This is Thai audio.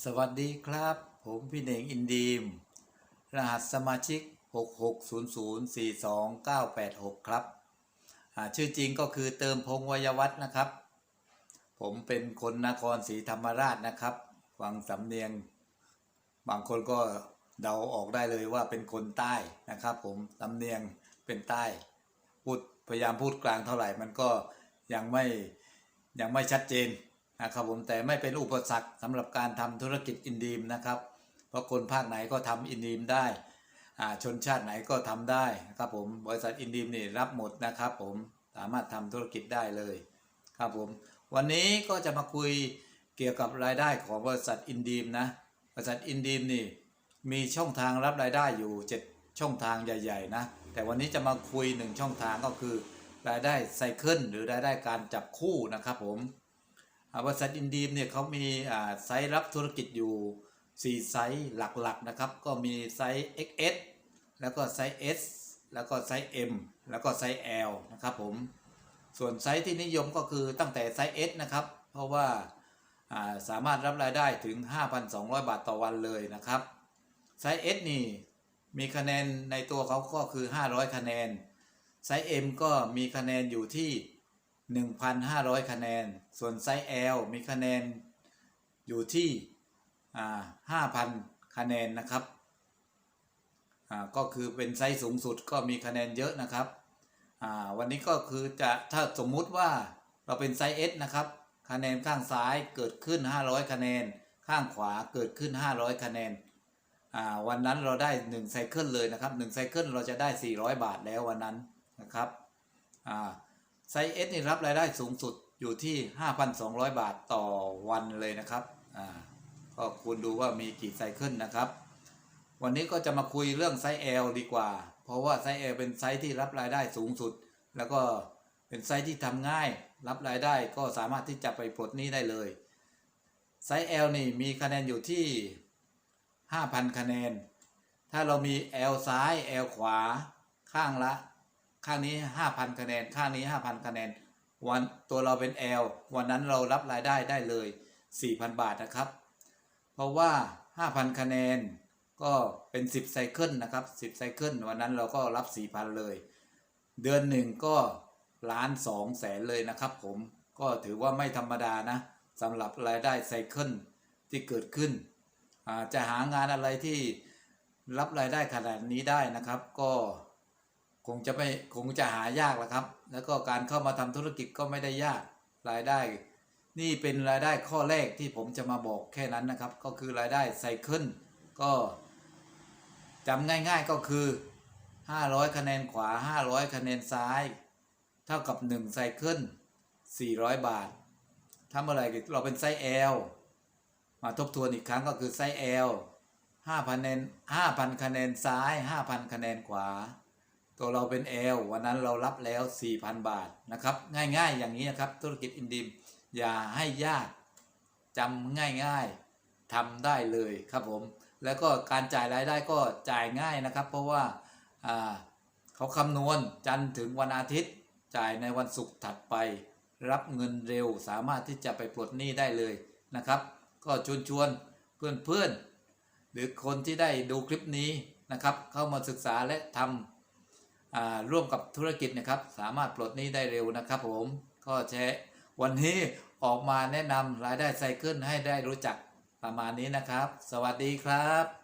สวัสดีครับ ผมพี่เหน่งอินดีม รหัสสมาชิก 660042986 ครับอ่าชื่อจริงก็คือเติมพงวยวัฒน์นะครับ ผมเป็นคนนครศรีธรรมราชนะครับ ฟังสำเนียง บางคนก็เดาออกได้เลยว่าเป็นคนใต้นะครับ ผมสำเนียงเป็นใต้พูดพยายามพูดกลางเท่าไหร่มันก็ยังไม่ยังไม่ชัดเจน นะครับผมแต่ไม่เป็นอุปสรรคสำหรับการทำธุรกิจอินดีมนะครับ เพราะคนภาคไหนก็ทำอินดีมได้ชนชาติไหนก็ทำได้นะครับผมบริษัทอินดีมนี่รับหมดนะครับผมสามารถทำธุรกิจได้เลยครับผมวันนี้ก็จะมาคุยเกี่ยวกับรายได้ของบริษัทอินดีมนะบริษัทอินดีมนี่มีช่องทางรับรายได้อยู่ 7 ช่องทางใหญ่ ๆ นะ แต่วันนี้จะมาคุยหนึ่งช่องทางก็คือ รายได้ไซเคิลหรือรายได้การจับคู่นะครับผม บริษัทอินดีมเนี่ยเขามีอ่าไซส์รับธุรกิจอยู่ 4 ไซส์หลักๆนะครับ ก็มีไซส์ XS แล้วก็ไซส์ S แล้วก็ไซส์ M แล้วก็ไซส์ L นะครับผม ส่วนไซส์ที่นิยมก็คือตั้งแต่ไซส์ S นะครับ เพราะว่าอ่าสามารถรับรายได้ถึง 5,200 บาทต่อวันเลยนะครับ ไซส์ S นี่มีคะแนนในตัวเขาก็คือ 500 คะแนน ไซส์ M ก็มีคะแนนอยู่ที่ 1,500 คะแนน ส่วนไซส์ L มีคะแนนอยู่ที่อ่า5,000 คะแนนนะครับอ่าก็คือเป็นไซส์สูงสุดก็มีคะแนนเยอะนะครับอ่าวันนี้ก็คือจะถ้าสมมุติว่าเราเป็นไซส์ S นะครับ คะแนนข้างซ้ายเกิดขึ้น 500 คะแนน ข้างขวาเกิดขึ้น 500 คะแนนอ่าวันนั้นเราได้1ไซเคิลเลยนะครับ1ไซเคิลเราจะได้ 400 บาทแล้ววันนั้นนะครับอ่า ไซส์ S นี่รับรายได้สูงสุดอยู่ที่ 5,200 บาทต่อวันเลยนะครับอ่าก็คุณดูว่ามีกี่ไซเคิลนะครับ วันนี้ก็จะมาคุยเรื่องไซส์ L ดีกว่า เพราะว่าไซส์ L เป็นไซส์ที่รับรายได้สูงสุด แล้วก็เป็นไซส์ที่ทำง่าย รับรายได้ก็สามารถที่จะไปปลดหนี้ได้เลย ไซส์ L นี่มีคะแนนอยู่ที่ 5,000 คะแนน ถ้าเรามี L ซ้าย L ขวาข้างละ ข้างนี้5,000คะแนนข้างนี้5,000คะแนน วันตัวเราเป็น L วันนั้นเรารับรายได้ได้เลย 4,000 บาทนะครับ เพราะว่า 5,000 คะแนนก็เป็น 10ไซเคิลนะครับ10ไซเคิลวันนั้นเราก็รับ 4,000 เลย เดือนหนึ่งก็ล้านสองแสนเลยนะครับผมก็ถือว่าไม่ธรรมดานะสำหรับรายได้ไซเคิลที่เกิดขึ้น จะหางานอะไรที่รับรายได้ขนาดนี้ได้นะครับ ก็ คงจะไม่คงจะหายากแล้วครับ แล้วก็การเข้ามาทำธุรกิจก็ไม่ได้ยากรายได้ นี่เป็นรายได้ข้อแรกที่ผมจะมาบอกแค่นั้นนะครับ ก็คือรายได้ไซเคิลก็จำง่ายๆก็คือ 500 คะแนนขวา 500 คะแนนซ้าย เท่ากับ1ไซเคิล400 บาทถ้าเมื่อไหร่เราเป็นไซส์ L มาทบทวนอีกครั้งก็คือไซส์ L 5,000คะแนน5,000 คะแนนซ้าย 5,000 คะแนนขวา ตัวเราเป็น L วันนั้นเรารับแล้ว 4,000 บาทนะครับ ง่ายๆ อย่างนี้นะครับ ธุรกิจอินดิมอย่าให้ยากจำง่ายๆทำได้เลยครับผม แล้วก็การจ่ายรายได้ก็จ่ายง่ายนะครับ เพราะว่าอ่าเขาคำนวณจันทร์ถึงวันอาทิตย์ จ่ายในวันศุกร์ถัดไป รับเงินเร็วสามารถที่จะไปปลดหนี้ได้เลยนะครับ ก็ชวนชวนเพื่อนเพื่อนๆหรือคนที่ได้ดูคลิปนี้นะครับ เข้ามาศึกษาและทำ ร่วมกับธุรกิจนะครับ สามารถปลดหนี้ได้เร็วนะครับผมก็แชร์วันนี้ออกมาแนะนำรายได้ไซเคิลให้ได้รู้จักประมาณนี้นะครับ สวัสดีครับ